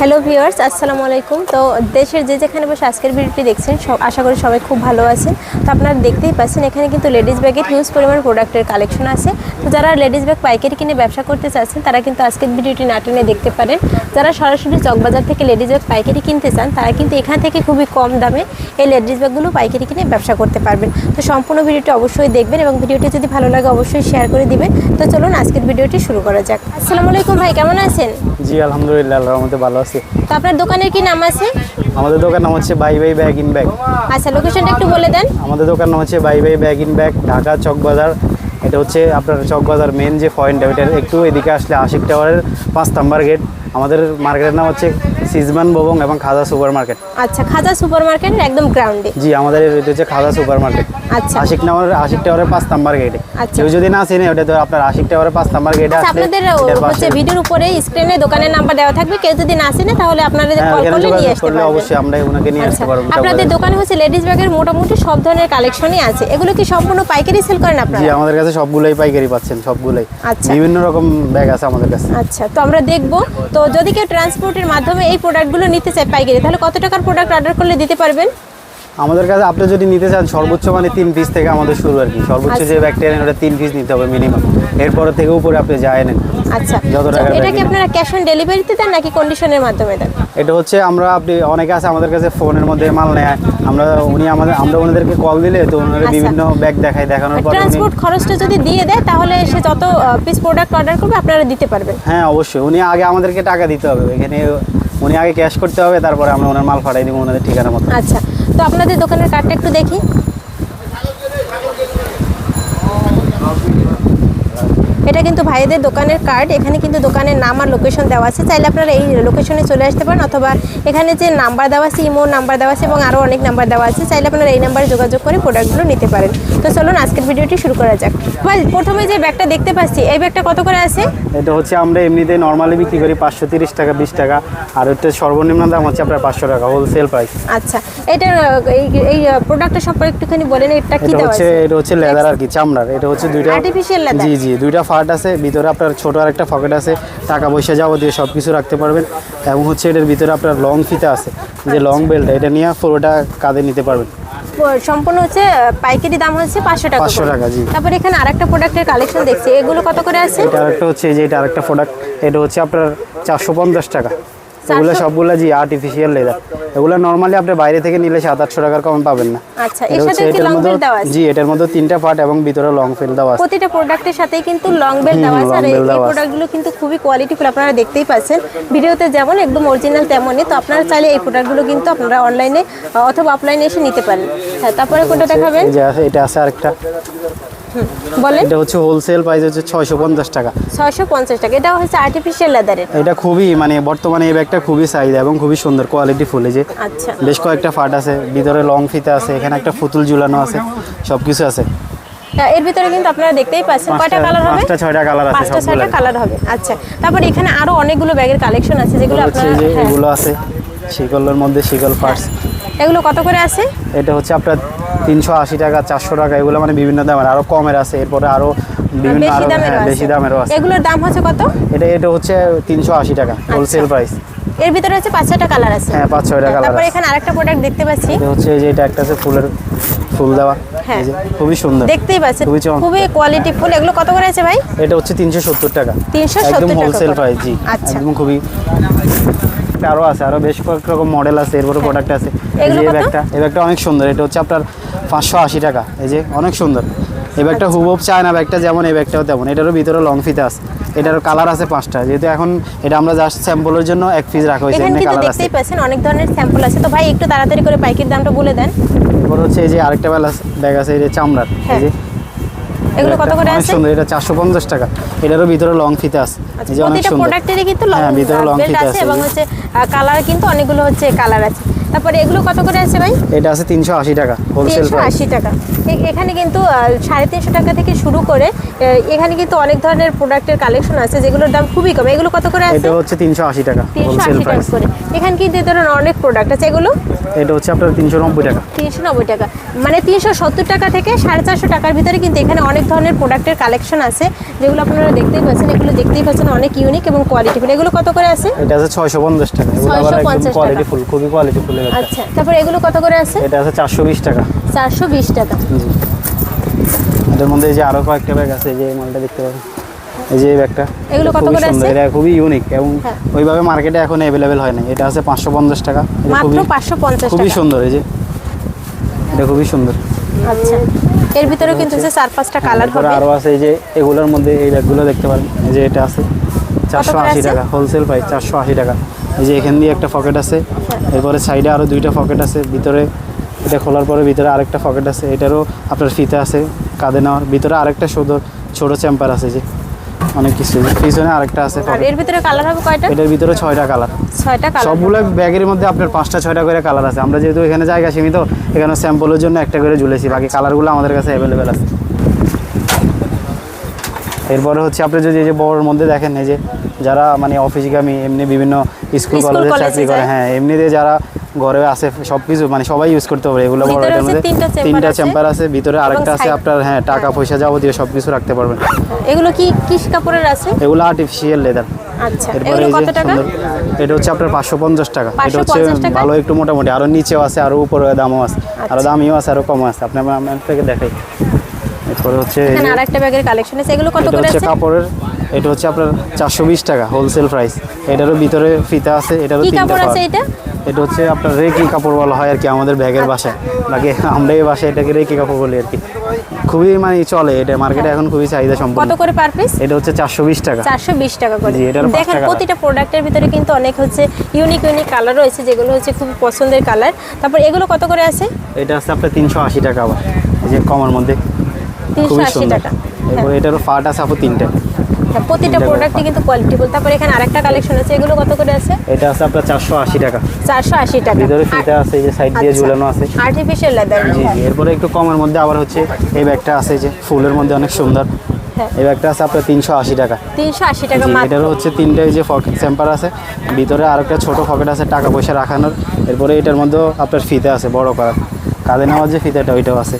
Hello viewers আসসালামু আলাইকুম। তো দেশের যে যেখানে বসে আজকের ভিডিওটি দেখছেন, সব আশা করি সবাই খুব ভালো আছেন। তো আপনারা দেখতেই পাচ্ছেন, এখানে কিন্তু লেডিস ব্যাগের হিউজ পরিমাণ প্রোডাক্টের কালেকশন আছে। তো যারা লেডিস ব্যাগ পাইকারি কিনে ব্যবসা করতে চাচ্ছেন, তারা কিন্তু আজকের ভিডিওটি না টেনে দেখতে পারেন। যারা সরাসরি চকবাজার থেকে লেডিস ব্যাগ পাইকারি কিনতে চান, তারা কিন্তু এখান থেকে খুবই কম দামে এই লেডিস ব্যাগগুলো পাইকারি কিনে ব্যবসা করতে পারবেন। তো সম্পূর্ণ ভিডিওটি অবশ্যই দেখবেন এবং ভিডিওটি যদি ভালো লাগে, অবশ্যই শেয়ার করে দিবেন। তো চলুন আজকের ভিডিওটি শুরু করা যাক। আসসালামু আলাইকুম ভাই, কেমন আছেন? জি, আলহামদুলিল্লাহ, আল্লাহর মধ্যে ভালো আছি। তো আপনার দোকানের কি নাম আছে? আমাদের দোকান নাম হচ্ছে buy buy bag in bag. আচ্ছা লোকেশনটা একটু বলে দেন। আমাদের দোকান নাম হচ্ছে buy buy bag in bag Dhaka Chawkbazar এটা হচ্ছে আপনার চকবাজার মেন যে পয়েন্ট ওইটার একটু এদিকে আসলে আশিক টাওয়ারের পাঁচ নাম্বার গেট আমাদের মার্কেটের নাম হচ্ছে সিজমান ভবন এবং খাজা সুপার মার্কেট আচ্ছা খাজা সুপার মার্কেটের একদম গ্রাউন্ডে জি আমাদের এটা হচ্ছে খাজা সুপার মার্কেট আচ্ছা। আশিক টাওয়ার আশিক টাওয়ারের পাঁচ নাম্বার গেটে আচ্ছা। কেউ যদি না চেনে ওটা তো আপনার আশিক টাওয়ারের পাঁচ নাম্বার গেটে আচ্ছা আসলে আপনাদের হচ্ছে ভিডিওর উপরে স্ক্রিনে দোকানের নাম্বার দেওয়া থাকবে। কেউ যদি না চিনে তাহলে আপনারা হ্যাঁ, কল করলে নিয়ে আসতে পারবেন। অবশ্যই আমরা ওনাকে নিয়ে আচ্ছা আসতে পারব আপনাদের। দোকানে হচ্ছে লেডিস ব্যাগের মোটামুটি সব ধরনের কালেকশনই আছে। এগুলো কি সম্পূর্ণ পাইকারি সেল করেন আপনারা? জি আমাদের কাছে সবগুলোই পাইকারি পাচ্ছেন সবগুলোই। আচ্ছা। বিভিন্ন রকম ব্যাগ আছে আমাদের কাছে। আচ্ছা তো আমরা দেখব। তো যদি কেউ ট্রান্সপোর্টের মাধ্যমে এই প্রোডাক্টগুলো নিতে চায় পাইকারি, তাহলে কত টাকার প্রোডাক্ট অর্ডার করলে দিতে পারবেন? আমাদের কাছে আপনি যদি নিতে চান সর্বোচ্চ মানে তিন পিস থেকে আমাদের শুরু আর কি। সর্বোচ্চ আচ্ছা। যে ব্যাগটা নেন ওটা তিন পিস নিতে হবে মিনিমাম এরপরে থেকে উপরে আপনি যায় নেন আচ্ছা। যত এটা কি আপনারা ক্যাশ অন ডেলিভারিতে দেন নাকি কন্ডিশনের মাধ্যমে দেন? এটা হচ্ছে আমরা আপনি অনেকে আছে আমাদের কাছে ফোনের মধ্যে মাল নেয়। আমরা উনি আমাদের আমরা ওনাদেরকে কল দিলে তো ওনারা আচ্ছা। বিভিন্ন ব্যাগ দেখায় দেখানোর পর ট্রান্সপোর্ট খরচটা যদি দিয়ে দেয় তাহলে সে যত পিস প্রোডাক্ট অর্ডার করবে আপনারা দিতে পারবেন। হ্যাঁ অবশ্যই। উনি আগে আমাদেরকে টাকা দিতে হবে। এখানে উনি আগে ক্যাশ করতে হবে তারপরে আমরা ওনার মাল পাঠাই দিব ওনাদের ঠিকানা মতো। আচ্ছা। তো আপনাদের দোকানের কার্ডটা একটু দেখি। এটা কিন্তু ভাইদের দোকানের কার্ড এখানে কিন্তু দোকানের নাম আর লোকেশন দেওয়া আছে। চাইলে আপনারা এই লোকেশনে চলে আসতে পারেন অথবা এখানে যে নাম্বার দেওয়া আছে ইমো নাম্বার দেওয়া আছে এবং আরও অনেক নাম্বার দেওয়া আছে চাইলে আপনারা এই নাম্বারে যোগাযোগ করে প্রোডাক্টগুলো নিতে পারেন। তো চলুন আজকের ভিডিওটি শুরু করা যাক। ভাই প্রথমে যে ব্যাগটা দেখতে পাচ্ছি এই ব্যাগটা কত করে আছে? এটা হচ্ছে আমরা এমনিতে নর্মালি বিক্রি করি পাঁচশো তিরিশ টাকা বিশ টাকা আর এটা সর্বনিম্ন দাম হচ্ছে আপনার পাঁচশো টাকা হোলসেল প্রাইস আচ্ছা এটা এই এই প্রোডাক্টটা সম্পর্কে একটুখানি বলেন এটা কি দেওয়া হচ্ছে আছে? এটা হচ্ছে লেদার আর কি চামড়ার এটা হচ্ছে দুইটা আর্টিফিশিয়াল leather? জি জি দুইটা ফাট আছে ভিতরে আপনার ছোট আর একটা পকেট আছে টাকা পয়সা যাবতীয় সব কিছু রাখতে পারবেন। এবং হচ্ছে এটার ভিতরে আপনার লং ফিতা আছে যে লং বেল্ট এটা নিয়ে পুরোটা কাঁধে নিতে পারবেন। সম্পূর্ণ হচ্ছে পাইকারি দাম হচ্ছে পাঁচশো টাকা পাঁচশো টাকা, জি। তারপরে এখানে আরেকটা প্রোডাক্টের কালেকশন দেখছি এগুলো কত করে আছে? এটা আরেকটা হচ্ছে যে এটা আরেকটা প্রোডাক্ট এটা হচ্ছে আপনার চারশো পঞ্চাশ টাকা। এগুলো 400 সবগুলো জি আর্টিফিশিয়াল লেদার এগুলো নর্মালি আপনি বাইরে থেকে নিলে সাত আটশো টাকার কম পাবেন না। আচ্ছা এর সাথে কি লং মধ্যে দেওয়া আছে? জি এটার মধ্যে তিনটা পার্ট এবং ভিতরে লং ফিল দেওয়া আছে। প্রতিটা প্রোডাক্টের সাথেই কিন্তু লং হুম, দেওয়া আছে। আর এই প্রোডাক্টগুলো কিন্তু খুবই কোয়ালিটিফুল আপনারা দেখতেই পাচ্ছেন। ভিডিওতে যেমন একদম অরিজিনাল তেমনই। তো আপনারা চাইলে এই প্রোডাক্টগুলো কিন্তু আপনারা অনলাইনে অথবা অফলাইনে এসে নিতে পারেন। হ্যাঁ তারপরে কোনটা দেখাবেন? এই আছে এটা আছে আরেকটা। বলেন। এটা হচ্ছে হোলসেল প্রাইস হচ্ছে ছয়শো পঞ্চাশ টাকা। ছয়শো পঞ্চাশ টাকা এটা হচ্ছে আর্টিফিশিয়াল লেদারের এটা খুবই মানে বর্তমানে এই ব্যাগটা খুবই চাহিদা এবং খুবই সুন্দর কোয়ালিটি ফুল যে আচ্ছা। বেশ কয়েকটা ফাট আছে ভিতরে লং ফিতা আছে এখানে একটা পুতুল ঝুলানো আছে সব কিছু আছে এর ভিতরে কিন্তু আপনারা দেখতেই পাচ্ছেন কয়টা কালার হবে? পাঁচটা ছয়টা কালার আছে পাঁচটা ছয়টা কালার হবে আচ্ছা। তারপর এখানে আরও অনেকগুলো ব্যাগের কালেকশন আছে যেগুলো আপনারা হ্যাঁ, এগুলো আছে শিকলের মধ্যে শিকল পার্টস এগুলো কত করে আছে? এটা হচ্ছে আপনার তিনশো আশি টাকা চারশো টাকা এগুলো মানে বিভিন্ন দামের আরও কমের আছে এরপরে আরও বিভিন্ন বেশি আরও দামেরও হ্যাঁ, আছে। বেশি দামেরও আছে। এগুলোর দাম হচ্ছে কত? এটা এটা হচ্ছে তিনশো আশি টাকা হোলসেল প্রাইস এর ভিতরে হচ্ছে পাঁচ ছয়টা কালার আছে। হ্যাঁ পাঁচ ছয়টা কালার তারপর এখানে আরেকটা প্রোডাক্ট দেখতে পাচ্ছি। এটা হচ্ছে এই যে এটা একটা আছে ফুলের ফুল দেওয়া। হ্যাঁ। খুবই সুন্দর। দেখতেই পাচ্ছেন খুবই। খুবই কোয়ালিটি ফুল। এগুলো কত করে আছে ভাই? এটা হচ্ছে তিনশো সত্তর টাকা। 370 একদম হোলসেল প্রাইস জি। আচ্ছা। একদম খুবই আরও আছে আরও বেশ কয়েক রকম মডেল আছে এরপরে প্রোডাক্ট আছে। এই? ব্যাগটা এই ব্যাগটা অনেক সুন্দর। এটা হচ্ছে আপনার পাঁচশো আশি টাকা। এই যে অনেক সুন্দর। এই ব্যাগটা। হুবহুব চায়না ব্যাগটা যেমন এই ব্যাগটাও তেমন। এটারও ভিতরে লং ফিতে আছে। এটারও কালার আছে পাঁচটা। যেহেতু এখন এটা আমরা জাস্ট স্যাম্পলের জন্য এক পিস রাখা হয়েছে এখানে কালার আছে দেখতেই পাচ্ছেন অনেক ধরনের স্যাম্পল আছে। তো ভাই একটু তাড়াতাড়ি করে পাইকির দামটা বলে দেন। এরপর হচ্ছে এই যে আরেকটা ব্যাগ আছে ব্যাগ আছে এই যে চামড়ার। এই হ্যাঁ। যে এগুলো কত করে আছে? সুন্দর। এটা চারশো পঞ্চাশ টাকা। এটারও ভিতরে লং ফিতে আছে। আচ্ছা, এই যে অনেক সুন্দর। প্রোডাক্টেরই কিন্তু লং হ্যাঁ, ভিতরে long বেল্ট ফিতে আছে আছে, এবং হচ্ছে কালার কিন্তু অনেকগুলো হচ্ছে কালার আছে। তারপরে এগুলো কত করে আছে ভাই? এটা আছে তিনশো আশি টাকা হোলসেল আশি টাকা। এখানে কিন্তু সাড়ে তিনশো টাকা থেকে শুরু করে এখানে কিন্তু অনেক ধরনের প্রোডাক্টের কালেকশন আছে যেগুলোর দাম খুবই কম। এগুলো কত করে আছে? এটা হচ্ছে তিনশো আশি টাকা হোলসেল প্রাইস করে। এখানে কিন্তু ধরনের অনেক প্রোডাক্ট আছে। এগুলো? এটা হচ্ছে আপনার তিনশো নব্বই টাকা। তিনশো নব্বই টাকা। মানে তিনশো সত্তর টাকা থেকে সাড়ে চারশো টাকার ভিতরে কিন্তু এখানে অনেক ধরনের প্রোডাক্টের কালেকশন আছে যেগুলো আপনারা দেখতেই পাচ্ছেন। এগুলো দেখতেই পাচ্ছেন অনেক ইউনিক এবং কোয়ালিটিফুল এগুলো কত করে আছে? এটা আছে ছয়শো পঞ্চাশ টাকা। 650 একদম টাকা। কোয়ালিটি ফুল খুবই কোয়ালিটি ফুল আচ্ছা তারপরে এগুলো কত করে আছে? এটা আছে চারশো বিশ টাকা। চারশো বিশ টাকা। জি। এটার মধ্যে এই যে আরও কয়েকটা ব্যাগ আছে এই যে মালটা দেখতে পাবেন। এই যে ব্যাগটা এগুলো কত করে আছে? এটা খুবই ইউনিক এবং হ্যাঁ। ওইভাবে মার্কেটে এখন অ্যাভেলেবেল হয় না এটা আছে পাঁচশো পঞ্চাশ টাকা। মাত্র খুবই পাঁচশো পঞ্চাশ খুবই সুন্দর এই যে। এটা খুবই সুন্দর। আচ্ছা। এর ভিতরে কিন্তু যে চার পাঁচটা কালার তারপরে হবে। আরও আছে এই যে এগুলোর মধ্যে এই ব্যাগগুলো দেখতে পারেন। এই যে এটা আছে চারশো করে আশি আছে? টাকা হোলসেল প্রাইস চারশো আশি টাকা। এই যে এখান দিয়ে একটা পকেট আছে। এরপরে সাইডে আরও দুইটা পকেট আছে ভিতরে এটা খোলার পরে ভিতরে আরেকটা পকেট আছে এটারও আপনার ফিতে আছে কাঁধে নেওয়ার। ভিতরে আরেকটা শুধু ছোট চেম্পার আছে যে অনেক কিছু। পিছনে আরেকটা আছে এর ভিতরে কালার হবে কয়টা? এটার ভিতরে ছয়টা কালার ছয়টা কালার সবগুলো ব্যাগের মধ্যে আপনার পাঁচটা ছয়টা করে কালার আছে। আমরা যেহেতু এখানে জায়গা সীমিত এখানে স্যাম্পলের জন্য একটা করে ঝুলেছি। বাকি কালারগুলো আমাদের কাছে অ্যাভেলেবেল আছে। এরপরে হচ্ছে আপনি যদি এই যে বড়োর মধ্যে দেখেন এই যে যারা মানে অফিসগামী এমনি বিভিন্ন স্কুল কলেজে চাকরি করে। হ্যাঁ এমনিতে যারা ঘরে আছে সব কিছু মানে সবাই ইউজ করতে পারবে। এগুলো বড় এটার মধ্যে তিনটা। চেম্বার আছে ভিতরে আরেকটা আছে আপনার হ্যাঁ টাকা পয়সা যাবতীয় সব কিছু রাখতে পারবেন। এগুলো কি কিস কাপড়ের আছে? এগুলো আর্টিফিশিয়াল লেদার আচ্ছা এরপরে এগুলো কত টাকা? এটা হচ্ছে আপনার পাঁচশো পঞ্চাশ টাকা। এটা হচ্ছে ভালো একটু মোটামুটি আরও নিচেও আছে আরও উপরে দামও আছে আরও দামিও আছে আরও কমও আছে। আপনার আমার থেকে দেখাই। এরপরে হচ্ছে এখানে আরেকটা ব্যাগের কালেকশন আছে। এগুলো কত করে আছে? কাপড়ের এটা হচ্ছে আপনার চারশো বিশ টাকা হোলসেল প্রাইস এটারও ভিতরে ফিতা আছে এটারও তিনটা কাপড় আছে এটা? এটা হচ্ছে আপনার রেকি কাপড় বলা হয় আর কি আমাদের ব্যাগের বাসায়। বাকি আমরা এই বাসায় এটাকে রেকি কাপড় বলি আর কি। খুবই মানে চলে এটা মার্কেটে এখন খুবই চাহিদা কত করে পার পিস এটা হচ্ছে চারশো বিশ টাকা। চারশো বিশ টাকা করে। জি, পাঁচটা দেখেন প্রতিটা প্রোডাক্টের ভিতরে কিন্তু অনেক হচ্ছে ইউনিক ইউনিক কালার রয়েছে যেগুলো হচ্ছে খুব পছন্দের কালার তারপর এগুলো কত করে আছে? এটা আছে আপনার তিনশো আশি টাকা আবার এই যে কমার মধ্যে। খুবই সুন্দর। এরপর এটারও ফাট আছে আপু তিনটা। হ্যাঁ, প্রতিটা কিন্তু কোয়ালিটি বল তারপর এখানে আরেকটা কালেকশন আছে। এগুলো কত করে আছে? এটা আছে আপনার চারশো আশি টাকা। চারশো আশি টাকা। ভিতরে ফিতা আছে এই যে সাইড দিয়ে ঝুলানো আছে। আর্টিফিশিয়াল লেদার জি এরপরে একটু কমের মধ্যে আবার হচ্ছে এই ব্যাগটা আছে যে ফুলের মধ্যে অনেক সুন্দর। হ্যাঁ এই ব্যাগটা আছে আপনার তিনশো আশি টাকা। তিনশো আশি টাকা এটার এটারও হচ্ছে তিনটা যে পকেট চেম্পার আছে। ভিতরে আর একটা ছোটো পকেট আছে টাকা পয়সা রাখানোর। এরপরে এটার মধ্যেও আপনার ফিতে আছে বড় করার। কাঁধে নেওয়ার যে ফিতেটা ওইটাও আছে।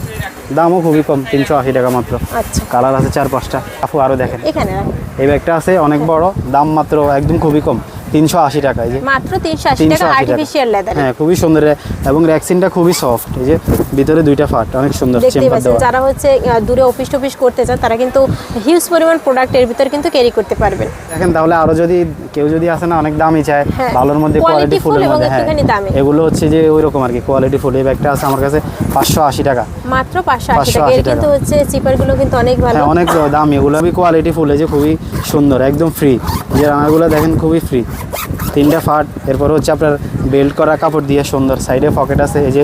দামও খুবই কম তিনশো আশি টাকা মাত্র। আচ্ছা। কালার আছে চার পাঁচটা। আপু আরও দেখেন। এখানে এই ব্যাগটা আছে অনেক বড় দাম মাত্র একদম খুবই কম। তিনশো আশি টাকা এই যে। মাত্র তিনশো আশি টাকা আর্টিফিশিয়াল লেদার হ্যাঁ খুবই সুন্দর এবং র্যাক্সিনটা খুবই সফট এই যে ভিতরে দুইটা ফাট অনেক সুন্দর চেম্বার পাচ্ছেন যারা হচ্ছে দূরে অফিস টফিস করতে চান তারা কিন্তু হিউজ পরিমাণ প্রোডাক্টের ভিতরে কিন্তু ক্যারি করতে পারবেন। দেখেন তাহলে আরও যদি কেউ যদি আসে না অনেক দামি চায় হ্যাঁ। ভালোর মধ্যে কোয়ালিটি ফুলের এবং মধ্যে হ্যাঁ। এগুলো হচ্ছে যে ওই রকম আর কি কোয়ালিটি ফুল এই ব্যাগটা আছে আমার কাছে পাঁচশো আশি টাকা। মাত্র পাঁচশো আশি 580 টাকা এর কিন্তু হচ্ছে চিপারগুলো কিন্তু অনেক ভালো। হ্যাঁ অনেক দামি এগুলো খুবই কোয়ালিটি ফুল এই যে খুবই সুন্দর একদম ফ্রি যে রানারগুলো দেখেন খুবই ফ্রি তিনটা ফাট এরপর হচ্ছে আপনার বেল্ট করা কাপড় দিয়ে সুন্দর সাইডে পকেট আছে এই যে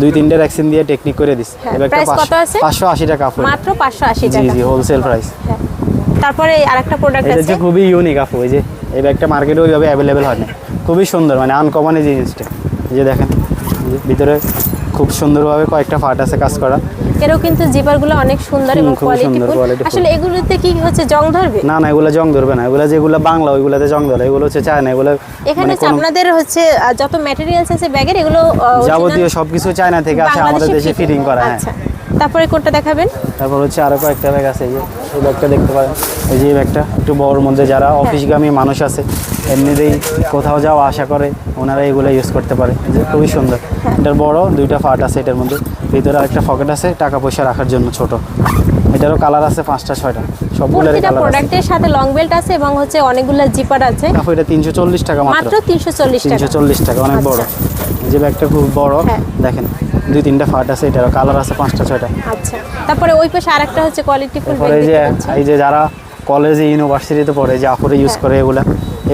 দুই তিনটে ভ্যাকসিন দিয়ে টেকনিক করে দিস। হ্যাঁ, এই কত আছে? পাঁচশো আশি টাকা মাত্র পাঁচশো আশি জি জি হোলসেল প্রাইস হ্যাঁ। তারপরে আরেকটা প্রোডাক্ট আছে। খুবই ইউনিক আপু এই যে এই ব্যাগটা মার্কেটে ওইভাবে অ্যাভেলেবেল হয় না। খুবই সুন্দর মানে আনকমন এই জিনিসটা। এই যে দেখেন ভিতরে খুব সুন্দরভাবে কয়েকটা ফাট আছে কাজ করা। এরও কিন্তু জিপারগুলো অনেক সুন্দর এবং কোয়ালিটিফুল আসলে এগুলোতে কি হচ্ছে জং ধরবে? না না এগুলো জং ধরবে না। এগুলো যেগুলো বাংলা ওইগুলোতে জং ধরে। এগুলো হচ্ছে চায়না এগুলো এখানে মানে হচ্ছে আপনাদের হচ্ছে যত ম্যাটেরিয়ালস আছে ব্যাগের এগুলো যাবতীয় সবকিছু চায়না থেকে আছে আমাদের দেশে ফিটিং করা। হ্যাঁ। আচ্ছা। তারপরে কোনটা দেখাবেন? তারপর হচ্ছে আরও কয়েকটা ব্যাগ আছে এই যে এই ব্যাগটা দেখতে পারেন। এই যে এই ব্যাগটা একটু বড়র মধ্যে যারা অফিসগামী মানুষ আছে এমনিতেই কোথাও যাওয়া আশা করে ওনারা এগুলো ইউজ করতে পারে। এই যে খুবই সুন্দর। হ্যাঁ। এটার বড় দুইটা ফাট আছে এটার মধ্যে। ভিতরে আরেকটা পকেট আছে টাকা পয়সা রাখার জন্য ছোট। এটারও কালার আছে পাঁচটা ছয়টা। কালার প্রোডাক্টের সাথে লং বেল্ট আছে এবং হচ্ছে অনেকগুলো জিপার আছে। এটা তিনশো চল্লিশ টাকা মাত্র। মাত্র তিনশো চল্লিশ টাকা। অনেক বড়। এই যে ব্যাগটা খুব বড় হ্যাঁ। দেখেন দুই তিনটা ফাট আছে এটারও কালার আছে পাঁচটা ছয়টা। আচ্ছা তারপরে ওই পাশে আরেকটা হচ্ছে কোয়ালিটি ফুল তারপরে এই যে এই যে যারা কলেজে ইউনিভার্সিটিতে পড়ে যে আপুরে ইউজ হ্যাঁ। করে এগুলা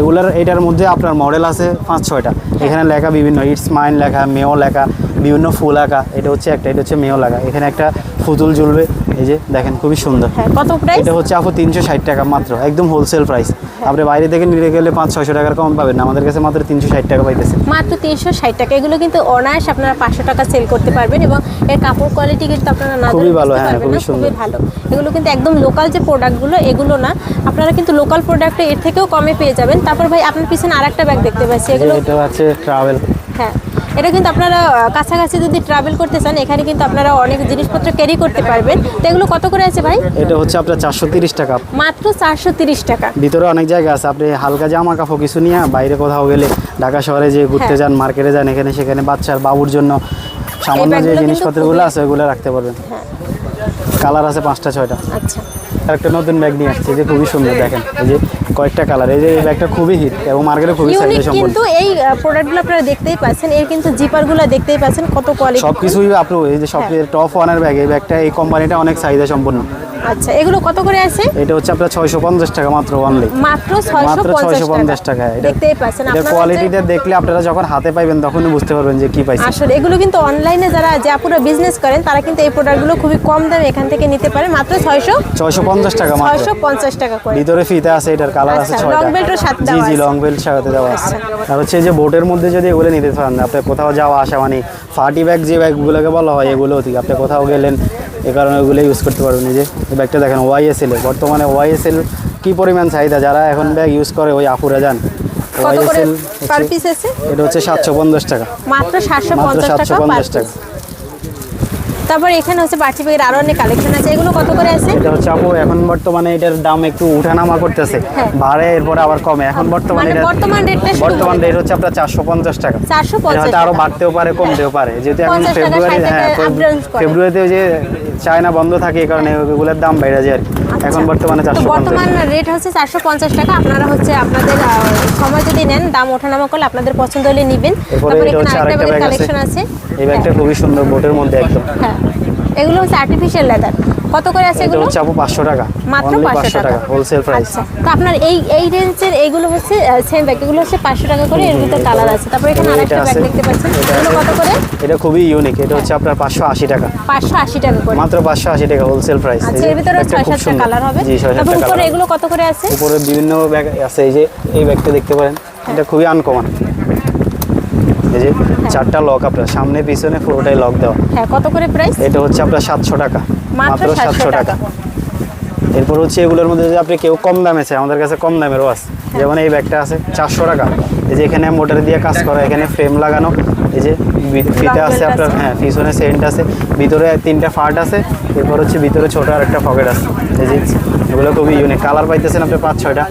এগুলার এটার মধ্যে আপনার মডেল আছে পাঁচ ছয়টা। এখানে লেখা বিভিন্ন ইটস মাইন লেখা মেও লেখা বিভিন্ন ফুল আঁকা এটা হচ্ছে একটা এটা হচ্ছে মেও লেখা। এখানে একটা ফুতুল ঝুলবে এই যে দেখেন খুবই সুন্দর। হ্যাঁ কত প্রাইস এটা হচ্ছে আপু তিনশো ষাট টাকা মাত্র একদম হোলসেল প্রাইস আপনি বাইরে থেকে নিতে গেলে পাঁচ ছয়শো টাকার কম পাবেন না। আমাদের কাছে মাত্র তিনশো ষাট টাকা পাইতেছে। মাত্র তিনশো ষাট টাকা। এগুলো কিন্তু অনায়াস আপনারা পাঁচশো টাকা সেল করতে পারবেন এবং এর কাপড় কোয়ালিটি কিন্তু আপনারা না খুবই ভালো, হ্যাঁ, খুবই সুন্দর। ভালো। এগুলো কিন্তু একদম লোকাল যে প্রোডাক্টগুলো এগুলো না আপনারা কিন্তু লোকাল প্রোডাক্টের থেকেও কমে পেয়ে যাবেন। তারপর ভাই আপনার পিছনে আরেকটা ব্যাগ দেখতে পাচ্ছি। এগুলো এটা হচ্ছে ট্রাভেল হ্যাঁ এটা কিন্তু আপনারা কাছাকাছি যদি ট্রাভেল করতে চান এখানে কিন্তু আপনারা অনেক জিনিসপত্র ক্যারি করতে পারবেন। তো এগুলো কত করে আছে ভাই? এটা হচ্ছে আপনার চারশো তিরিশ টাকা। মাত্র চারশো তিরিশ টাকা। ভিতরে অনেক জায়গা আছে আপনি হালকা জামা কাপড় কিছু নিয়ে বাইরে কোথাও গেলে ঢাকা শহরে যে ঘুরতে হ্যাঁ। যান মার্কেটে যান এখানে সেখানে বাচ্চার বাবুর জন্য সামান্য যে জিনিসপত্রগুলো আছে ওগুলো রাখতে পারবেন। হ্যাঁ। কালার আছে পাঁচটা ছয়টা। আচ্ছা। আর একটা নতুন ব্যাগ নিয়ে আসছে যে খুবই সুন্দর দেখেন এই যে কয়েকটা কালার এই যে এই ব্যাগটা খুবই হিট এবং মার্কেটে খুবই চাহিদা সম্পন্ন কিন্তু এই প্রোডাক্টগুলো আপনারা দেখতেই পাচ্ছেন এর কিন্তু জিপারগুলো দেখতেই পাচ্ছেন কত কোয়ালিটি সব কিছুই আপনি এই যে সব। টপ ওয়ানের ব্যাগ এই ব্যাগটা এই কোম্পানিটা অনেক চাহিদা সম্পন্ন আচ্ছা এগুলো কত করে আছে? এটা হচ্ছে আপনার ছয়শো পঞ্চাশ টাকা মাত্র অনলি মাত্র ছয়শো মাত্র ছয়শো পঞ্চাশ টাকা এটা দেখতেই পাচ্ছেন আপনারা কোয়ালিটিটা দেখলে আপনারা যখন হাতে পাইবেন তখনই বুঝতে পারবেন যে কি পাইছেন। আসলে এগুলো কিন্তু অনলাইনে যারা যে আপুরা বিজনেস করেন তারা কিন্তু এই প্রোডাক্টগুলো খুবই কম দামে এখান থেকে নিতে পারে মাত্র ছয়শো ছয়শো পঞ্চাশ টাকা মাত্র। ছয়শো পঞ্চাশ টাকা করে। ভিতরে ফিতে আছে এটার কালার আছে আচ্ছা, ছয়টা। long belt সাথে জি জি। লং বেল্ট সাথে দেওয়া আছে। আর হচ্ছে যে বোটের মধ্যে যদি এগুলো নিতে চান আপনি কোথাও যাওয়া আসা মানে ফার্টি ব্যাগ যে ব্যাগগুলোকে বলা হয় এগুলো ঠিক আপনি কোথাও গেলেন এ কারণে ওইগুলো ইউজ করতে পারবেন নিজে। যে এই ব্যাগটা দেখেন ওয়াইএসএল এ। বর্তমানে ওয়াইএসএল কি পরিমাণ চাহিদা? যারা এখন ব্যাগ ইউজ করে ওই আপুরা যান ওয়াইএসএল এটা হচ্ছে সাতশো পঞ্চাশ টাকা। মাত্র সাতশো পঞ্চাশ টাকা সাতশো পার পঞ্চাশ টাকা পিস তারপর এখানে হচ্ছে ব্যাগের আরও অনেক কালেকশন আছে। এগুলো কত করে আছে? এটা হচ্ছে আপু এখন বর্তমানে এটার দাম একটু উঠানামা করতেছে। হ্যাঁ। বাড়ে এরপরে আবার কমে। এখন বর্তমানে মানে বর্তমান রেটটা বর্তমান রেট হচ্ছে আপনার চারশো পঞ্চাশ টাকা। চারশো এটা পঞ্চাশ হয়তো আরও বাড়তেও পারে কমতেও পারে। যেহেতু এখন ফেব্রুয়ারি হ্যাঁ। ফেব্রুয়ারিতে যে চায়না বন্ধ থাকে এই কারণে ওগুলোর দাম বেড়ে যায় আর কি। এখন বর্তমানে আচ্ছা। তো চারশো পঞ্চাশ বর্তমান রেট হচ্ছে চারশো পঞ্চাশ টাকা। আপনারা হচ্ছে আপনাদের সময় যদি নেন দাম ওঠানামা করলে আপনাদের পছন্দ হলে নেবেন। তারপরে এখানে আরেকটা কালেকশন আছে। এই ব্যাগটা খুবই সুন্দর বোটের মধ্যে একদম। হ্যাঁ। এগুলো হচ্ছে আর্টিফিশিয়াল লেদার কত করে আছে এগুলো? হচ্ছে আপু পাঁচশো টাকা। মাত্র Only পাঁচশো টাকা। হোলসেল প্রাইস আচ্ছা। তো আপনার এই এই রেঞ্জের এইগুলো হচ্ছে সেম ব্যাগ এগুলো হচ্ছে পাঁচশো টাকা করে এর ভিতরে কালার আছে। তারপর এখানে আরেকটা ব্যাগ দেখতে পাচ্ছেন। এগুলো কত করে? এটা খুবই ইউনিক এটা হচ্ছে আপনার পাঁচশো আশি টাকা। পাঁচশো আশি টাকা করে। মাত্র পাঁচশো আশি টাকা হোলসেল প্রাইস আচ্ছা এর ভিতরে সাতটা কালার হবে। তারপর উপরে এগুলো কত করে আছে? উপরে বিভিন্ন ব্যাগ আছে। এই যে এই ব্যাগটা দেখতে পারেন। এটা খুবই আনকমন এই যে চারটা লক আপনার সামনে পিছনে পুরোটাই লক দেওয়া। হ্যাঁ কত করে প্রাইস এটা হচ্ছে আপনার সাতশো টাকা মাত্র সাতশো টাকা। এরপর হচ্ছে এগুলোর মধ্যে যদি আপনি কেউ কম দামে চাই আমাদের কাছে কম দামেরও আছে। যেমন এই ব্যাগটা আছে চারশো টাকা। এই যে এখানে মোটর দিয়ে কাজ করা এখানে ফ্রেম লাগানো। এই যে ফিতে আছে আপনার হ্যাঁ পিছনে সেন্ট আছে ভিতরে তিনটা ফার্ট আছে এরপর হচ্ছে ভিতরে ছোট আর একটা পকেট আছে। এই যে এগুলো খুবই ইউনিক কালার পাইতেছেন আপনি পাঁচ ছয়টা।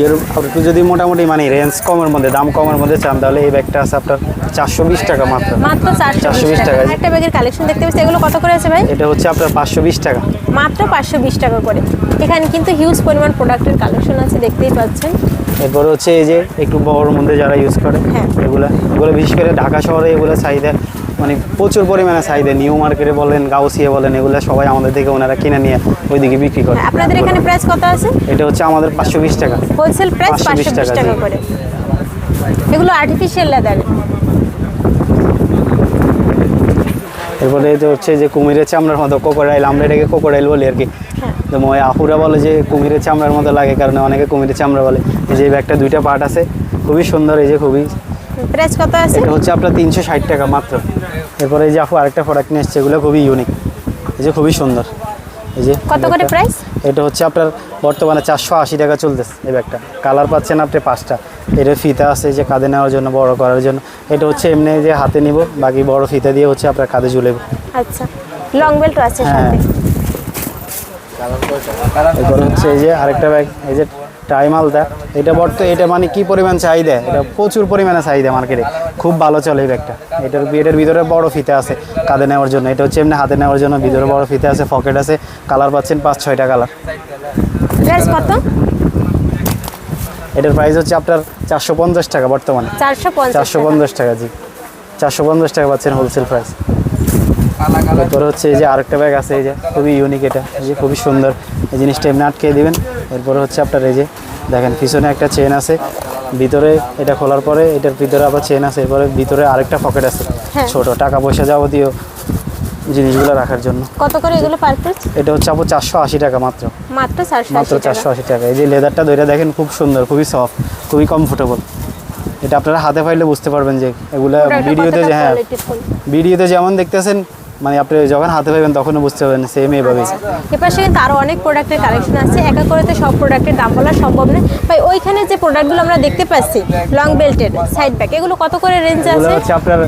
এর একটু যদি মোটামুটি মানে রেঞ্জ কমের মধ্যে দাম কমের মধ্যে চান তাহলে এই ব্যাগটা আছে আপনার চারশো বিশ টাকা মাত্র। মাত্র চারশো বিশ টাকা। একটা ব্যাগের কালেকশন দেখতে পাচ্ছি এগুলো কত করে আছে ভাই? এটা হচ্ছে আপনার পাঁচশো বিশ টাকা। মাত্র পাঁচশো বিশ টাকা করে। এখানে কিন্তু হিউজ পরিমাণ প্রোডাক্টের কালেকশন আছে দেখতেই পাচ্ছেন। এরপরে হচ্ছে এই যে একটু বড়র মধ্যে যারা ইউজ করে হ্যাঁ। এগুলা এগুলো বিশেষ করে ঢাকা শহরে এগুলো চাহিদা মানে প্রচুর পরিমাণে চাহিদা। নিউ মার্কেটে বলেন গাউসিয়া বলেন এগুলো সবাই আমাদের থেকে ওনারা কিনে নিয়ে ওইদিকে বিক্রি করে। আপনাদের এখানে প্রাইস কত আছে? এটা হচ্ছে আমাদের পাঁচশো বিশ টাকা। হোলসেল প্রাইস পাঁচশো বিশ টাকা, করে। এগুলো আর্টিফিশিয়াল লেদার এরপরে এই যে হচ্ছে যে কুমিরের চামড়ার মতো কোকোডাইল আমরা এটাকে কোকোডাইল বলি আর কি। হ্যাঁ। তো মই আপুরা বলে যে কুমিরের চামড়ার মতো লাগে কারণে অনেকে কুমিরের চামড়া বলে। এই যে ব্যাগটা দুইটা পার্ট আছে। খুবই সুন্দর এই যে খুবই প্রাইস কত আছে? এটা হচ্ছে আপনার তিনশো ষাট টাকা মাত্র। এরপরে এই যে আপু আরেকটা প্রোডাক্ট নিয়ে এসছে এগুলো খুবই ইউনিক এই যে খুবই সুন্দর। এই যে কত করে প্রাইস এটা হচ্ছে আপনার বর্তমানে চারশো আশি টাকা চলতেছে এই ব্যাগটা। কালার পাচ্ছেন আপনি পাঁচটা। এটা ফিতা আছে যে কাঁধে নেওয়ার জন্য বড় করার জন্য। এটা হচ্ছে এমনি যে হাতে নিব বাকি বড় ফিতা দিয়ে হচ্ছে আপনার কাঁধে ঝুলেব আচ্ছা লং বেল্ট আছে হ্যাঁ। এরপরে হচ্ছে এই যে আরেকটা ব্যাগ এই যে টাইম আলদা এটা বর্ত এটা মানে কি পরিমাণ চাহিদা? এটা প্রচুর পরিমাণে চাহিদা মার্কেটে খুব ভালো চলে এই ব্যাগটা। এটার এটার ভিতরে বড় ফিতে আছে কাঁধে নেওয়ার জন্য। এটা হচ্ছে এমনি হাতে নেওয়ার জন্য ভিতরে বড় ফিতে আছে পকেট আছে। কালার পাচ্ছেন পাঁচ ছয়টা কালার। কত? এটার প্রাইস হচ্ছে আপনার চারশো পঞ্চাশ টাকা বর্তমানে। চারশো পঞ্চাশ টাকা। জি। চারশো পঞ্চাশ টাকা পাচ্ছেন হোলসেল প্রাইস এরপরে হচ্ছে এই যে আরেকটা ব্যাগ আছে এই যে খুবই ইউনিক এটা। এই যে খুবই সুন্দর। এই জিনিসটা এমনি আটকে দেবেন। এরপরে হচ্ছে আপনার এই যে দেখেন পিছনে একটা চেন আছে ভিতরে এটা খোলার পরে এটার ভিতরে আবার চেন আছে এরপরে ভিতরে আরেকটা পকেট আছে। হ্যাঁ। ছোট টাকা পয়সা যাবতীয় জিনিসগুলো রাখার জন্য। কত করে এগুলো পার পিস এটা হচ্ছে আপু চারশো আশি টাকা মাত্র। মাত্র চারশো মাত্র আশি চারশো টাকা। এই যে লেদারটা ধরে দেখেন খুব সুন্দর খুবই সফট খুবই কমফোর্টেবল এটা আপনারা হাতে পাইলে বুঝতে পারবেন যে এগুলা ভিডিওতে যে হ্যাঁ। ভিডিওতে যেমন দেখতেছেন মানে আপনি যখন হাতে পাবেন তখনও বুঝতে পারবেন সেম এভাবেই এপাশে কিন্তু আরও অনেক প্রোডাক্টের কালেকশন আছে। একা করে তো সব প্রোডাক্টের দাম বলা সম্ভব নয়। ভাই ওইখানে যে প্রোডাক্টগুলো আমরা দেখতে পাচ্ছি লং বেল্টের সাইড ব্যাগ এগুলো কত করে রেঞ্জ আছে? হচ্ছে আপনার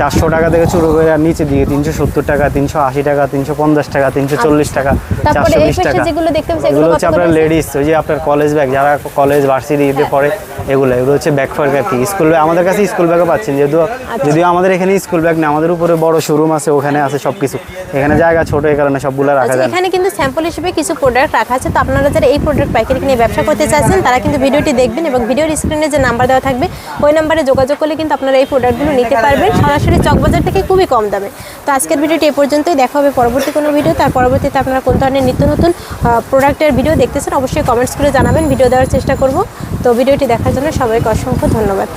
চারশো টাকা থেকে শুরু করে আর নিচে দিয়ে তিনশো সত্তর টাকা তিনশো আশি টাকা তিনশো পঞ্চাশ টাকা তিনশো চল্লিশ টাকা আচ্ছা। চারশো বিশ টাকা। যেগুলো দেখতে পাচ্ছি এগুলো হচ্ছে আপনার লেডিস ওই যে আপনার কলেজ ব্যাগ যারা কলেজ ভার্সিটি ভার্সিটিতে পড়ে এগুলো এগুলো হচ্ছে ব্যাগ ফর কি। স্কুল ব্যাগ আমাদের কাছে স্কুল ব্যাগও পাচ্ছেন যেহেতু যদিও আমাদের এখানে স্কুল ব্যাগ না আমাদের উপরে বড় শোরুম আছে ওখানে আছে সব কিছু এখানে জায়গা ছোট এই কারণে সবগুলো রাখা আচ্ছা যায় এখানে কিন্তু স্যাম্পল হিসেবে কিছু প্রোডাক্ট রাখা আছে। তো আপনারা যারা এই প্রোডাক্ট পাইকারি কিনে ব্যবসা করতে চাইছেন তারা কিন্তু ভিডিওটি দেখবেন এবং ভিডিওর স্ক্রিনে যে নাম্বার দেওয়া থাকবে ওই নাম্বারে যোগাযোগ করলে কিন্তু আপনারা এই প্রোডাক্টগুলো নিতে পারবেন। সরাসরি চকবাজার থেকে খুবই কম দামে। তো আজকের ভিডিওটি এ পর্যন্তই। দেখা হবে পরবর্তী কোনো ভিডিও তার পরবর্তীতে আপনারা কোন ধরনের নিত্য নতুন প্রোডাক্টের ভিডিও দেখতেছেন অবশ্যই কমেন্টস করে জানাবেন। ভিডিও দেওয়ার চেষ্টা করব। তো ভিডিওটি দেখার জন্য সবাইকে অসংখ্য ধন্যবাদ।